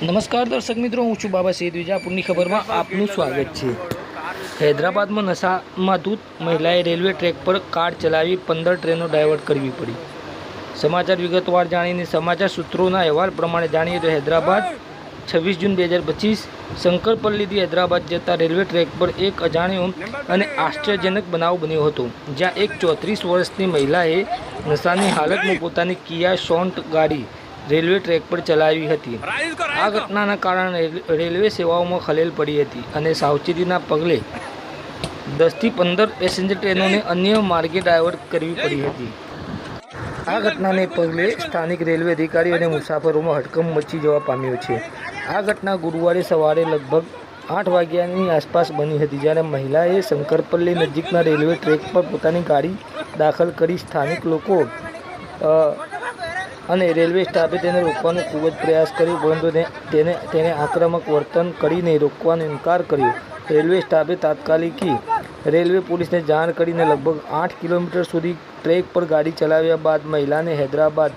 નમસ્કાર દર્શક મિત્રો, હું છું બાબા સૈદ વિજાપુરની ખબરમાં. આપનું સ્વાગત છે. હૈદરાબાદમાં નશામાં ધૂત મહિલાએ રેલવે ટ્રેક પર કાર ચલાવી પંદર ટ્રેનો ડાયવર્ટ કરવી પડી. સમાચાર વિગતવાર જાણીને સમાચાર સૂત્રોના અહેવાલ પ્રમાણે જાણીએ તો હૈદરાબાદ છવ્વીસ જૂન બે હજાર પચીસ શંકરપલ્લીથી હૈદરાબાદ જતા રેલવે ટ્રેક પર એક અજાણ્યો અને આશ્ચર્યજનક બનાવ બન્યો હતો, જ્યાં એક ચોત્રીસ વર્ષની મહિલાએ નશાની હાલતમાં પોતાની કિયા શોન્ટ ગાડી રેલવે ટ્રેક પર ચલાવી હતી. આ ઘટનાના કારણે રેલવે સેવાઓમાં ખલેલ પડી હતી અને સાવચેતીના પગલે દસથી પંદર પેસેન્જર ટ્રેનોને અન્ય માર્ગે ડાયવર્ટ કરવી પડી હતી. આ ઘટનાને પગલે સ્થાનિક રેલવે અધિકારી અને મુસાફરોમાં હડકંપ મચી જવા પામ્યો છે. આ ઘટના ગુરુવારે સવારે લગભગ આઠ વાગ્યાની આસપાસ બની હતી જ્યારે મહિલાએ શંકરપલ્લી નજીકના રેલવે ટ્રેક પર પોતાની ગાડી દાખલ કરી સ્થાનિક લોકો અને રેલવે સ્ટાફે તેને રોકવાનો ખૂબ જ પ્રયાસ કર્યો, પરંતુ તેને તેને આક્રમક વર્તન કરીને રોકવાનો ઇનકાર કર્યો. રેલવે સ્ટાફે તાત્કાલિકી રેલવે પોલીસને જાણ કરીને લગભગ આઠ કિલોમીટર સુધી ટ્રેક પર ગાડી ચલાવ્યા બાદ મહિલાને હૈદરાબાદ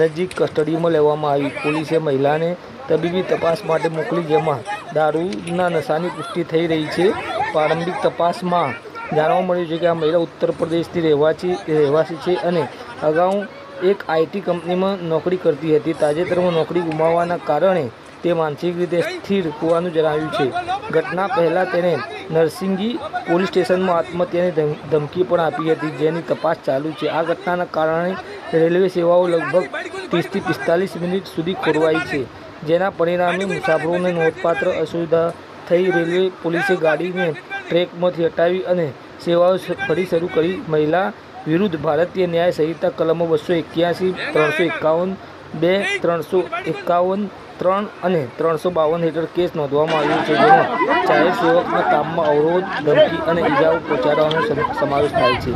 નજીક કસ્ટડીમાં લેવામાં આવી. પોલીસે મહિલાને તબીબી તપાસ માટે મોકલી, જેમાં દારૂના નશાની પુષ્ટિ થઈ રહી છે. પ્રારંભિક તપાસમાં જાણવા મળ્યું છે કે આ મહિલા ઉત્તર પ્રદેશની રહેવાસી રહેવાસી છે અને અગાઉ એક આઈટી કંપનીમાં નોકરી કરતી હતી. તાજેતરમાં નોકરી ગુમાવવાના કારણે તે માનસિક રીતે સ્થિર હોવાનું જણાવ્યું છે. ઘટના પહેલાં તેણે નરસિંગી પોલીસ સ્ટેશનમાં આત્મહત્યાની ધમકી પણ આપી હતી, જેની તપાસ ચાલુ છે. આ ઘટનાના કારણે રેલવે સેવાઓ લગભગ ત્રીસથી પિસ્તાલીસ મિનિટ સુધી ખોરવાઈ છે, જેના પરિણામે મુસાફરોને નોંધપાત્ર અસુવિધા થઈ રેલવે પોલીસે ગાડીને ટ્રેકમાંથી હટાવી અને સેવાઓ ફરી શરૂ કરી. મહિલા વિરુદ્ધ ભારતીય ન્યાય સંહિતા કલમો બસો એક્યાસી, ત્રણસો એકાવન, બે, ત્રણસો એકાવન, ત્રણ અને ત્રણસો બાવન હેઠળ કેસ નોંધવામાં આવ્યો છે, જેમાં જાહેર સેવકના કામમાં અવરોધ, ધમકી અને ઇજાઓ પહોંચાડવાનો સમાવેશ થાય છે.